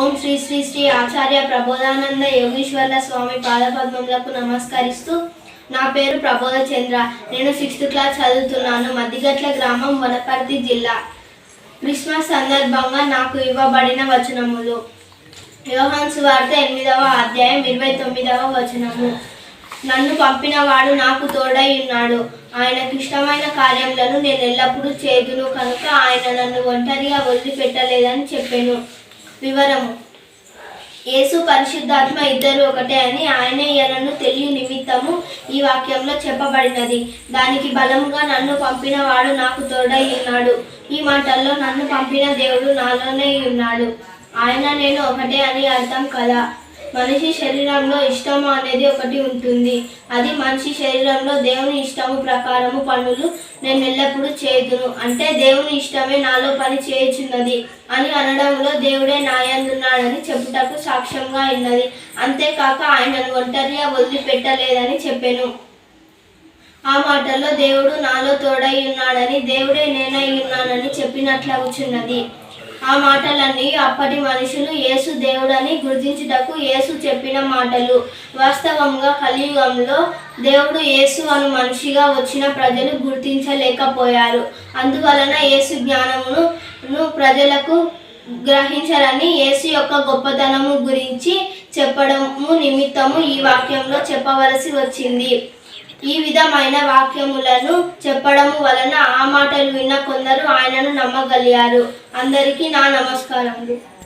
ఓం శ్రీ శ్రీ శ్రీ ఆచార్య ప్రబోధానంద యోగేశ్వర్ల స్వామి పాదపద్మములకు నమస్కరిస్తూ నా పేరు ప్రబోధ చంద్ర. నేను సిక్స్త్ క్లాస్ చదువుతున్నాను. మధ్యగట్ల గ్రామం వనపర్తి జిల్లా. క్రిస్మస్ సందర్భంగా నాకు ఇవ్వబడిన వచనములు. యోహాన్స్ వార్త ఎనిమిదవ అధ్యాయం ఇరవై తొమ్మిదవ వచనము. నన్ను పంపినవాడు నాకు తోడై ఉన్నాడు. ఆయనకు ఇష్టమైన కార్యములను నేను ఎల్లప్పుడూ చేదును. కనుక ఆయన నన్ను ఒంటరిగా వదిలిపెట్టలేదని చెప్పాను. వివరము. యేసు పరిశుద్ధాత్మ ఇద్దరు ఒకటే అని ఆయనే ఈయనను తెలియ నిమిత్తము ఈ వాక్యంలో చెప్పబడినది. దానికి బలముగా నన్ను పంపిన వాడు నాకు తోడై ఉన్నాడు. ఈ మాటల్లో నన్ను పంపిన దేవుడు నాలోనే ఉన్నాడు. ఆయన నేను ఒకటే అని అర్థం కదా. మనిషి శరీరంలో ఇష్టము అనేది ఒకటి ఉంటుంది. అది మనిషి శరీరంలో దేవుని ఇష్టము ప్రకారము పనులు నేను ఎల్లప్పుడూ చేయదును. అంటే దేవుని ఇష్టమే నాలో పని చేయుచున్నది అని అనడంలో దేవుడే నాయందున్నాడని చెప్పుటకు సాక్ష్యంగా ఉన్నది. అంతేకాక ఆయనను ఒంటరిగా వదిలిపెట్టలేదని చెప్పాను. ఆ మాటల్లో దేవుడు నాలో తోడై ఉన్నాడని దేవుడే నేనై ఉన్నానని చెప్పినట్లవుచున్నది. ఆ మాటలన్నీ అప్పటి మనుషులు యేసు దేవుడని గుర్తించుటకు యేసు చెప్పిన మాటలు. వాస్తవంగా కలియుగంలో దేవుడు యేసు అను మనిషిగా వచ్చిన ప్రజలు గుర్తించలేకపోయారు. అందువలన యేసు జ్ఞానమును ప్రజలకు గ్రహించాలని యేసు యొక్క గొప్పతనము గురించి చెప్పడము నిమిత్తము ఈ వాక్యంలో చెప్పవలసి వచ్చింది. ఈ విధమైన వాక్యములను చెప్పడం వలన ఆ మాటలు విన్న కొందరు ఆయనను నమ్మగలిగారు. అందరికీ నా నమస్కారములు.